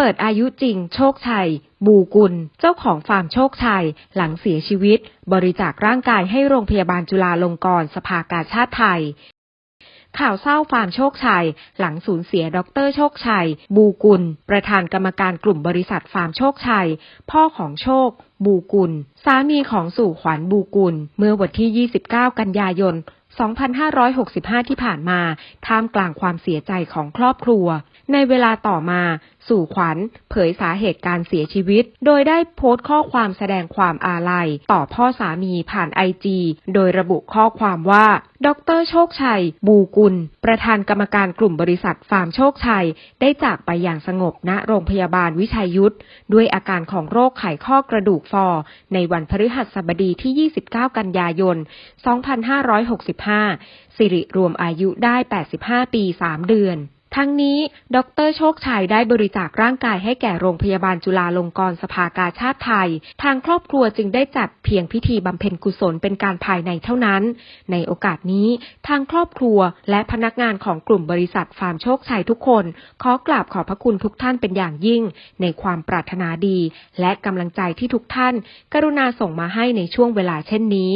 เปิดอายุจริงโชคชัย บูกุล เจ้าของฟาร์มโชคชัย หลังเสียชีวิต บริจาคร่างกายให้โรงพยาบาลจุฬาลงกรณ์สภากาชาติไทย ข่าวเศร้าฟาร์มโชคชัย หลังสูญเสียดรโชคชัย บูกุล ประธานกรรมการกลุ่มบริษัทฟาร์มโชคชัย พ่อของโชค บูกุล สามีของสู่ขวัญบูกุล เมื่อวันที่ 29 กันยายน 2565 ที่ผ่านมา ท่ามกลางความเสียใจของครอบครัว ในเวลาต่อมา สู่ขวัญ เผยสาเหตุการเสียชีวิต โดยได้โพสต์ข้อความแสดงความอาลัย ต่อพ่อสามีผ่านไอจีโดยระบุข้อความว่า ดรโชคชัย บูกุล ประธานกรรมการกลุ่มบริษัทฟาร์มโชคชัย ได้จากไปอย่างสงบณโรงพยาบาลวิชัยยุทธด้วยอาการของโรคไขข้อกระดูกฟอ ในวันพฤหัสบดีที่ 29 กันยายน 2565 สิริรวมอายุได้ 85 ปี 3 เดือน ทั้งนี้ดรโชคชัยได้บริจาคร่างกายให้แก่โรงพยาบาลจุฬาลงกรณ์สภากาชาติไทย ทางครอบครัวจึงได้จัดเพียงพิธีบำเพ็ญกุศลเป็นการภายในเท่านั้น ในโอกาสนี้ทางครอบครัวและพนักงานของกลุ่มบริษัทฟาร์มโชคชัยทุกคน ขอกราบขอบพระคุณทุกท่านเป็นอย่างยิ่ง ในความปรารถนาดี และกำลังใจที่ทุกท่าน กรุณาส่งมาให้ในช่วงเวลาเช่นนี้